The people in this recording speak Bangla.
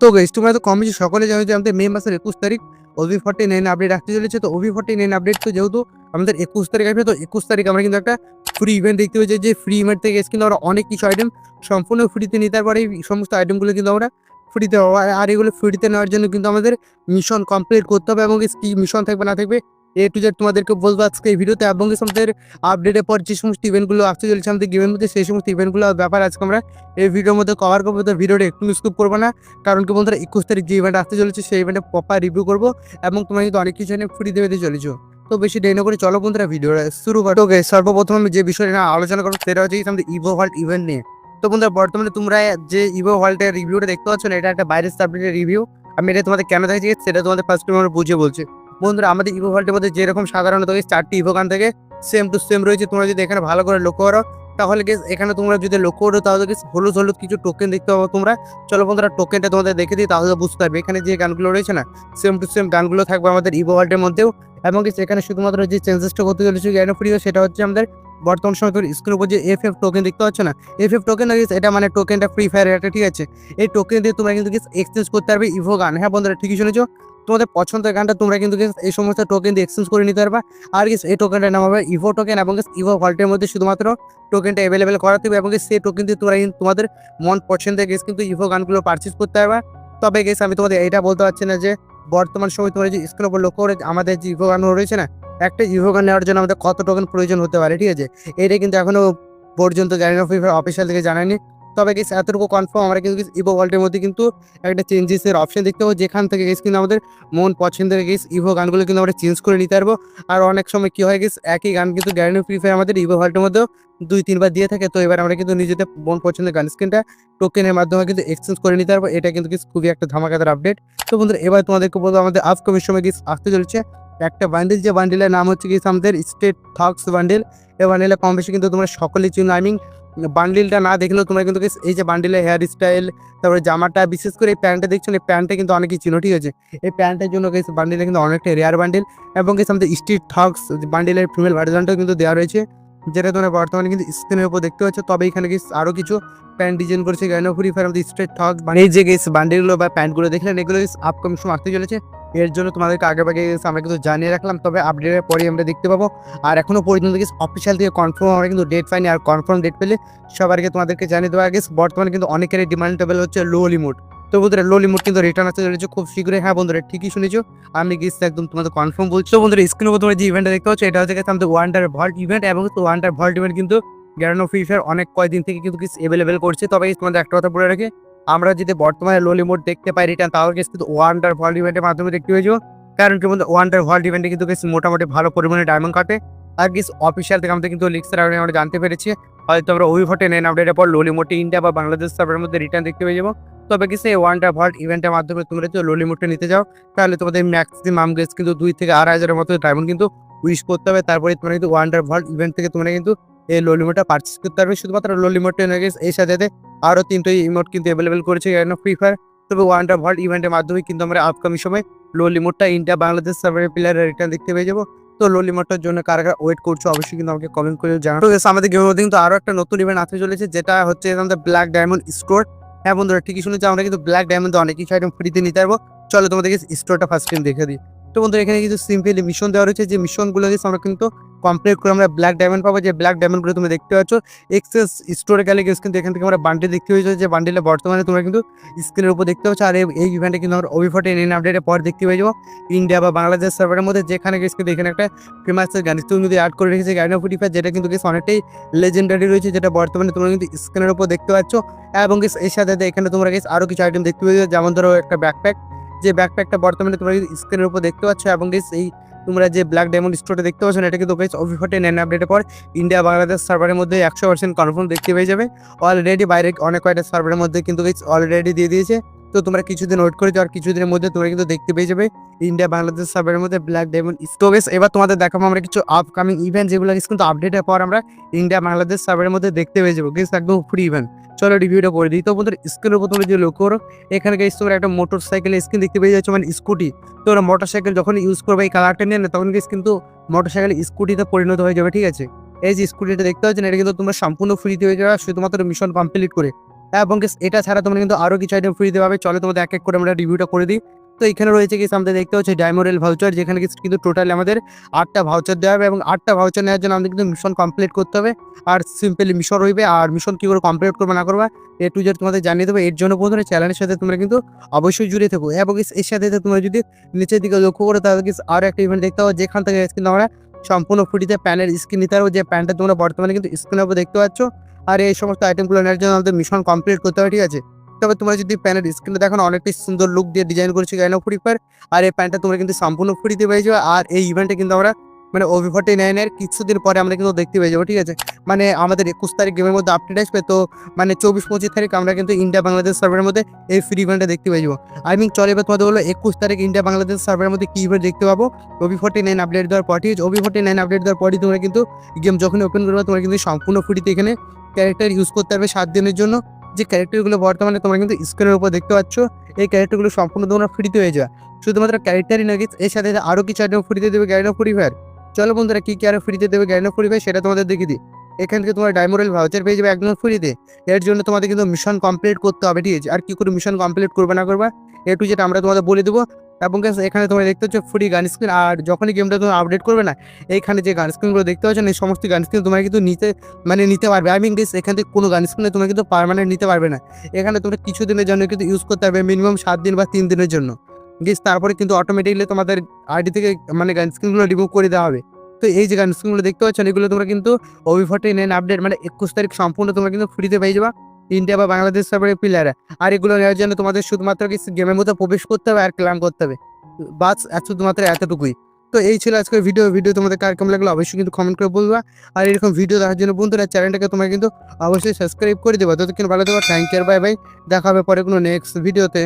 তো গেস তোমরা তো কম বেশি সকলে জানো যে আমাদের মে মাসের একুশ তারিখ ওভি ফর্টি নাইন আপডেট আসতে চলেছে। তো ওভি ফর্টি নাইন আপডেট তো যেহেতু আমাদের একুশ তারিখ আসবে, তো একুশ তারিখ আমরা কিন্তু একটা ফ্রি ইভেন্ট দেখতে পেয়েছি, যে ফ্রি ইভেন্ট থেকে কিন্তু আমরা অনেক কিছু আইটেম সম্পূর্ণ ফ্রিতে নিতে পারি। এই সমস্ত আইটেমগুলো কিন্তু আমরা ফ্রিতে আর- আর এগুলো ফ্রিতে নেওয়ার জন্য কিন্তু আমাদের মিশন কমপ্লিট করতে হবে এবং কি মিশন থাকবে না থাকবে এ টু জেড তোমাদেরকে বলব আজকে এই ভিডিওতে এবং আমাদের আপডেটের পর যে সমস্ত ইভেন্টগুলো আসতে চলেছে আমাদের গেমের মধ্যে, সেই সমস্ত ইভেন্টগুলোর ব্যাপার আজকে আমরা এই ভিডিওর মধ্যে কভার করব। তো ভিডিওটা একটু স্কুপ করব না, কারণ কি বন্ধুরা, একুশ তারিখ যে ইভেন্ট আসতে চলেছে, সেই ইভেন্টে প্রপার রিভিউ করব এবং তোমরা কিন্তু অনেক কিছু ফ্রি দেবে চলেছো। তো বেশি দেরি করে চলো বন্ধুরা ভিডিওটা শুরু করো। ওকে সর্বপ্রথম আমি যে বিষয়টা নিয়ে আলোচনা করব, সেটা হচ্ছে আমাদের ইভো ওয়ার্ল্ড ইভেন্ট নিয়ে। তো বন্ধুরা, বর্তমানে তোমরা যে ইভো ওয়ার্ল্ডের রিভিউটা দেখতে পাচ্ছ না এটা একটা বাইরের সাবজেক্টের রিভিউ আমি এটা তোমাদের কেন দেখছি সেটা তোমাদের ফার্স্ট আমরা বুঝিয়ে বলছি। বন্ধুরা, আমাদের ইভো ওয়ার্ল্ডের মধ্যে যেরকম সাধারণত চারটি ইভো গান থেকে সেম টু সেম রয়েছে। তোমরা যদি এখানে ভালো করে লক্ষ্য করো, তাহলে গেস এখানে তোমরা যদি লক্ষ্য করো, তাহলে গেস হলুদ হলুদ কিছু টোকেন দেখতে পাবো তোমরা। চলো বন্ধুরা টোকেনটা তোমাদের দেখে দিই, তাহলে বুঝতে পারবে। এখানে যে গানগুলো রয়েছে না সেম টু সেম গানগুলো থাকবে আমাদের ইভো ওয়ার্ল্ডের মধ্যেও। এবং কি সেখানে শুধুমাত্র যে চেঞ্জেসটা করতে চলেছে, জ্ঞান ফ্রি সেটা হচ্ছে আমাদের বর্তমান সময় তোর স্ক্রিনের উপর যে এফ এফ টোকেন দেখতে পাচ্ছ না এফ এফ টোকেন এটা মানে টোকেনটা ফ্রি ফায়ার একটা ঠিক আছে। এই টোকেন দিয়ে তোমরা কিন্তু এক্সচেঞ্জ করতে পারবে ইভো গান হ্যাঁ বন্ধুরা, ঠিকই শুনেছো? তোমাদের পছন্দের গানটা তোমরা কিন্তু এই সমস্ত টোকেন দিয়ে এক্সচেঞ্জ করে নিতে পারবা। আর গেস এই টোকেনটার নাম হবে ইভো টোকেন এবং ইভো ভল্টের মধ্যে শুধুমাত্র টোকেনটা অ্যাভেলেবেল করাতে হবে এবং সেই টোকেন দিয়ে তোমরা তোমাদের মন পছন্দের গেস কিন্তু ইভো গানগুলো পারচেজ করতে পারবা। তবে গেস আমি তোমাদের এটা বলতে পারছি না যে বর্তমান সময় তোমরা যে স্ক্রিনের উপর লক্ষ্য করে আমাদের যে ইভো গান রয়েছে না, একটা ইভো গান নেওয়ার জন্য আমাদের কত টোকেন প্রয়োজন হতে পারে, ঠিক আছে? এটা কিন্তু এখনও পর্যন্ত জানি না ফ্রি ফায়ার অফিসিয়াল থেকে জানায়নি। তবে গেস এতটুকু কনফার্ম আমরা কিন্তু ইভো ওয়ার্ল্ডের মধ্যে কিন্তু একটা চেঞ্জেসের অপশন দেখতে পাবো। যেখান থেকে গেস কিন্তু আমাদের মন পছন্দের গেস ইভো গানগুলো কিন্তু আমরা চেঞ্জ করে নিতে পারব। আর অনেক সময় কি হয় গেস একই গান কিন্তু গ্যারান্টি ফ্রি ফায়ার আমাদের ইভো ওয়ার্ল্ডের মধ্যেও দুই, তিনবার দিয়ে থাকে। তো এবার আমরা কিন্তু নিজেদের মন পছন্দের গান স্ক্রিনটা টোকেনের মাধ্যমে কিন্তু এক্সচেঞ্জ করে নিতে পারব। এটা কিন্তু খুবই একটা ধামাকাদার আপডেট তো বন্ধুরা, এবার তোমাদেরকে বলব, আমাদের আপকামিং সময় গেস আসতে চলছে একটা বান্ডিল যে বান্ডিলের নাম হচ্ছে গেস আমাদের স্টেট থক্স বান্ডিল এই বান্ডিলে কম বেশি কিন্তু তোমরা সকলেই চিনো। আই মিন বান্ডিলটা না দেখলেও তোমরা কিন্তু এই যে বান্ডিলের হেয়ার স্টাইল তারপরে জামাটা, বিশেষ করে এই প্যান্টটা দেখছ এই প্যান্টটা কিন্তু অনেকেই চিনো ঠিক আছে এই প্যান্টের জন্য গেস বান্ডিলে কিন্তু অনেকটা রেয়ার বান্ডিল এবং কিছু আমাদের স্ট্রিট থক্স বান্ডিলের ফিমেল ভার্জনটাও কিন্তু দেওয়া রয়েছে। যেটা তোমরা বর্তমানে কিন্তু স্ক্রিনের উপর দেখতে পাচ্ছ, তবে এখানে গেস আরও কিছু প্যান্ট ডিজাইন করেছে গাইনো ফ্রি ফায়ার আমাদের স্ট্রেট থক এই যে গেস বান্ডিলগুলো বা প্যান্টগুলো দেখলেন, এগুলো আপকামিং সময় আসতে চলেছে। এর জন্য তোমাদেরকে আগে গেছে আমরা কিন্তু জানিয়ে রাখলাম, তবে আপডেটের পরেই আমরা দেখতে পাবো। আর এখনও পর্যন্ত গেস অফিসিয়াল থেকে কনফার্ম আমরা কিন্তু ডেট পাইনি, আর কনফার্ম ডেট পেলে সবার আগে তোমাদেরকে জানিয়ে দেওয়া গেস বর্তমানে কিন্তু অনেকেরই ডিমান্ডেবল হচ্ছে লো লিমিট তো বন্ধুরা লো লিমিট কিন্তু রিটার্ন আসতে চলেছে খুব শীঘ্রই। হ্যাঁ বন্ধুরা, ঠিকই শুনেছো। আমি গেস একদম তোমাদের কনফার্ম বলছি। বন্ধুরা স্ক্রিনের উপর তোমরা যে ইভেন্টটা দেখতে পাচ্ছ, এটা হচ্ছে গেছে আমাদের ওয়ান্ডার ভল্ট ইভেন্ট এবং ওয়ান্ডার ভল্ট ইভেন্ট কিন্তু গ্যারানো ফ্রি ফায়ার অনেক কয়েকদিন থেকে কিন্তু কিছু অ্যাভেলেবেল করছে। তবে তোমাদের একটা কথা বলে রাখি, আমরা যদি বর্তমানে লো লিমিট দেখতে পাই রিটার্ন তাহলে কিন্তু ওয়ান্ডার ভল্ট ইভেন্টের মাধ্যমে দেখতে পেয়েছ। কারণ কি বন্ধু ওয়ান্ডার ভল্ট ইভেন্টে কিন্তু guys মোটামুটি ভালো পরিমাণে ডায়মন্ড কাটে। আর গেস অফিসিয়াল থেকে আমাদের কিন্তু লিক্সের কারণে আমরা জানতে পেরেছি। হয়তো আমরা ওই ভোটে নেন আপডেটের পর লোলিমোটে ইন্ডিয়া বা বাংলাদেশ সার্ভারের মধ্যে রিটার্ন দেখতে পেয়ে যাব। তবে কি সেই ওয়ান্ডার ভল্ট ইভেন্টের মাধ্যমে তোমরা যদি লোলিমোটে নিতে যাও। তাহলে তোমাদের ম্যাক্সিমাম গেস কিন্তু দুই থেকে আড়াই হাজারের মতো ডায়মন্ড কিন্তু উইশ করতে হবে। তারপরে তোমরা কিন্তু ওয়ান্ডার ভল্ট ইভেন্ট থেকে তোমরা কিন্তু এই লোলিমোটটা পারচেস করতে পারবে। শুধুমাত্র লোলিমোটে নয় guys, এর সাথে আরও তিনটে ইমোট কিন্তু অ্যাভেলেবেল করেছে ফ্রি ফায়ার তবে ওয়ান্ডার ভল্ট ইভেন্টের মাধ্যমে কিন্তু আমরা আপকামিং সময় লো লিমোটটা ইন্ডিয়া বাংলাদেশ সার্ভারের প্লেয়ারের রিটার্ন দেখতে পেয়ে যাব। তো লো লিমোটটার জন্য কারা কারা ওয়েট করছ অবশ্যই কিন্তু আমাকে কমেন্ট করে জানাও। তো আমাদের গেমের মধ্যে কিন্তু আরও একটা নতুন ইভেন্ট আসতে চলেছে যেটা হচ্ছে আমাদের ব্ল্যাক ডায়মন্ড স্টোর হ্যাঁ বন্ধুরা, ঠিকই শুনেছি, আমরা কিন্তু ব্ল্যাক ডায়মন্ডে অনেক কিছু আইটেম ফ্রিতে নিতে পারব। চলো তোমাদেরকে স্টোরটা ফার্স্ট টাইম দেখে দিই। তো বন্ধুরা, এখানে কিছু সিম্পলি মিশন দেওয়া রয়েছে। যে মিশনগুলো আমরা কিন্তু কমপ্লিট করে আমরা ব্ল্যাক ডায়মন্ড পাবো। যে ব্ল্যাক ডায়মন্ডগুলো তুমি দেখতে পাচ্ছ এক্সেস স্টোরে গেলে কিন্তু এখান থেকে আমরা বান্ডিল দেখতে পেয়েছ যে বান্ডিলে বর্তমানে তোমরা কিন্তু স্ক্রিনের উপর দেখতে পাচ্ছ। আর এই- ইভেন্টে কিন্তু আমরা অভিফটে এন আপডেটের পর দেখতে পেয়ে যাব ইন্ডিয়া বা বাংলাদেশ সার্ভারের মধ্যে যেখানে গেছে কিন্তু এখানে একটা ফেমাস গান তুমি যদি অ্যাড করে রেখেছে গাইন অফ ফায়ার যেটা কিন্তু গেছে অনেকটাই লেজেন্ডারি রয়েছে, যেটা বর্তমানে তোমরা কিন্তু স্ক্রিনের উপর দেখতে পাচ্ছ। এবং এর সাথে এখানে তোমরা গেছে আরও কিছু আইটেম দেখতে পেয়েছ যেমন ধরো একটা ব্যাকপ্যাক যে ব্যাকপ্যাকটা বর্তমানে তোমরা স্ক্রিনের উপর দেখতে পাচ্ছ এবং গেছে এই তোমরা যে ব্ল্যাক ডায়মন্ড স্টোরটা দেখতে পাচ্ছ, এটা কিন্তু গেছে অভিফটে নেন আপডেটের পর ইন্ডিয়া বাংলাদেশ সার্ভারের মধ্যে একশো পার্সেন্ট কনফার্ম দেখতে পেয়ে যাবে। অলরেডি বাইরে অনেক কয়টা সার্ভারের মধ্যে কিন্তু অলরেডি দিয়ে দিয়েছে। তো তোমরা কিছুদিন ওয়েট করে যাও আর কিছুদিনের মধ্যে তোমরা কিন্তু দেখতে পেয়ে যাবে ইন্ডিয়া বাংলাদেশ সাবের মধ্যে ব্ল্যাক ডায়মন্ড স্টোরেজ এবার তোমাদের দেখাবো আমরা কিছু আপকামিং ইভেন্ট যেগুলো কিন্তু আপডেটের পর আমরা ইন্ডিয়া বাংলাদেশ সাবের মধ্যে দেখতে পেয়ে যাব। গেস একদম ফ্রি ইভেন্ট চলো রিভিউটা করে দিই। তো বন্ধুরা স্ক্রিনের উপর তোমরা যে লক্ষ্য করো, এখানে গেছে তোমরা একটা মোটর সাইকেলের স্ক্রিন দেখতে পেয়ে যাচ্ছ মানে স্কুটি তোমরা মোটর সাইকেল যখন ইউজ করবে, এই কালারটা নিয়ে না তখন গেছে কিন্তু মোটর সাইকেল স্কুটিতে পরিণত হয়ে যাবে, ঠিক আছে? এই যে স্কুটিটা দেখতে পাচ্ছেন, এটা কিন্তু তোমরা সম্পূর্ণ ফ্রিতে হয়ে যাবে শুধুমাত্র মিশন কমপ্লিট করে। এবং এটা ছাড়া তোমরা কিন্তু আরও কিছু আইটেম ফ্রিতে পাবে। চলো তোমাদের এক এক করে আমরা রিভিউটা করে দিই। তো এখানে রয়েছে কি আমাদের দেখতে হচ্ছে ডায়মোরেল ভাউচার যেখানে কিন্তু টোটালি আমাদের আটটা ভাউচার দেওয়া হবে, এবং আটটা ভাউচার নেওয়ার জন্য আমাদের কিন্তু মিশন কমপ্লিট করতে হবে। আর সিম্পলি মিশন রইবে, আর মিশন কী করে কমপ্লিট করবে না করবে এ টু জেড তোমাদের জানিয়ে দেবো। এর জন্য বন্ধুরা চ্যানেলের সাথে তোমরা কিন্তু অবশ্যই জুড়ে থাকো। এবং এর সাথে তোমরা যদি নিচের দিকে লক্ষ্য করো, তাহলে আরও একটা ইভেন্ট দেখতে পাবো। যেখান থেকে কিন্তু আমরা সম্পূর্ণ ফ্রিতে প্যানের স্ক্রিন নিতে পারব। যে প্যানটা তোমরা বর্তমানে কিন্তু স্ক্রিনের উপর দেখতে পাচ্ছ আর এই সমস্ত আইটেমগুলো নেওয়ার জন্য আমাদের মিশন কমপ্লিট করতে হবে, ঠিক আছে? তবে তোমরা যদি প্যানের স্ক্রিনে দেখো অনেকটাই সুন্দর লুক দিয়ে ডিজাইন করেছি গাইনো ফ্রি ফায়ার আর এই প্যান্টটা তোমরা কিন্তু সম্পূর্ণ ফ্রিতে পেয়ে যাবে। আর এই ইভেন্টে কিন্তু আমরা মানে ওভি ফর্টি নাইনের কিছুদিন পরে আমরা কিন্তু দেখতে পেয়ে যাব ঠিক আছে? মানে আমাদের একুশ তারিখ গেমের মধ্যে আপডেট আসবে তো মানে চব্বিশ পঁচিশ তারিখ আমরা কিন্তু ইন্ডিয়া বাংলাদেশ সার্ভারের মধ্যে এই ফ্রি ইভেন্টটা দেখতে পেয়ে যাব। আই মিন চলে এবার তোমাদের বলো একুশ তারিখ ইন্ডিয়া বাংলাদেশ সার্ভারের মধ্যে কী ইভেন্ট দেখতে পাবো? ওভি ফর্টি নাইন আপডেট দেওয়ার পর ঠিক আছে? ওভি ফর্টি নাইন আপডেট দেওয়ার পরই তোমরা কিন্তু গেম যখন ওপেন করবে তোমরা কিন্তু সম্পূর্ণ ফ্রিতে এখানে ক্যারেক্টার ইউজ করতে পারবে সাত দিনের জন্য। যে ক্যারেক্টারগুলো বর্তমানে তোমরা কিন্তু স্ক্রিনের উপর দেখতে পাচ্ছ এই ক্যারেক্টারগুলো সম্পূর্ণ তোমরা ফ্রিতে হয়ে যাবে। শুধুমাত্র ক্যারেক্টারই guys, এর সাথে আরও কিছু আইটেম ফ্রিতে দেবে গ্যারিনো ফ্রি ফায়ার চলো বন্ধুরা, কী কী আরও ফ্রিতে দেবে গ্যারিনো ফ্রি ফায়ার সেটা তোমাদের দেখিয়ে দিই। এখান থেকে তোমার ডায়মোরেল ভাউচার পেয়ে যাবে একদম ফ্রিতে এর জন্য তোমাদের কিন্তু মিশন কমপ্লিট করতে হবে, ঠিক আছে? আর কি করে মিশন কমপ্লিট করবে না করবা, এ টু যেটা আমরা তোমাদের বলে দেবো। এবং এখানে তোমরা দেখতে পাচ্ছ ফ্রি গান স্ক্রিন আর যখনই গেমটা তুমি আপডেট করবে না, এইখানে যে গান স্ক্রিনগুলো দেখতে পাচ্ছ, এই সমস্ত গান স্ক্রিন তোমরা কিন্তু নিতে মানে নিতে পারবে। আই গেস এখান থেকে কোনো গান স্ক্রিনে তোমরা কিন্তু পারমানেন্ট নিতে পারবে না। এখানে তোমরা কিছু দিনের জন্য কিন্তু ইউজ করতে পারবে মিনিমাম সাত দিন বা তিন দিনের জন্য। গেস তারপরে কিন্তু অটোমেটিকলি তোমাদের আইডি থেকে মানে গান স্ক্রিনগুলো রিমুভ করে দেওয়া হবে। তো এই যে গান স্ক্রিনগুলো দেখতে পাচ্ছ, এগুলো তোমরা কিন্তু ওভি ফর্টি নাইন আপডেট মানে একুশ তারিখ সম্পূর্ণ তোমরা কিন্তু ফ্রিতে পেয়ে যাবা। ইন্ডিয়া বা বাংলাদেশ সার্ভারের প্লেয়ারে আর এগুলো নেওয়ার জন্য তোমাদের শুধুমাত্র কিছু গেমের মধ্যে প্রবেশ করতে হবে আর ক্লাম করতে হবে। বাস শুধুমাত্র এতটুকুই। তো এই ছিল আজকের ভিডিও ভিডিও তোমাদের কার কেমন লাগল অবশ্যই কিন্তু কমেন্ট করে বলবা। আর এরকম ভিডিও দেখার জন্য বন্ধুরা চ্যানেলটাকে তোমরা কিন্তু অবশ্যই সাবস্ক্রাইব করে দেবা। ততক্ষণ ভালো দেবো থ্যাংক ইউ বাই বাই দেখা হবে পরে কোনো নেক্সট ভিডিওতে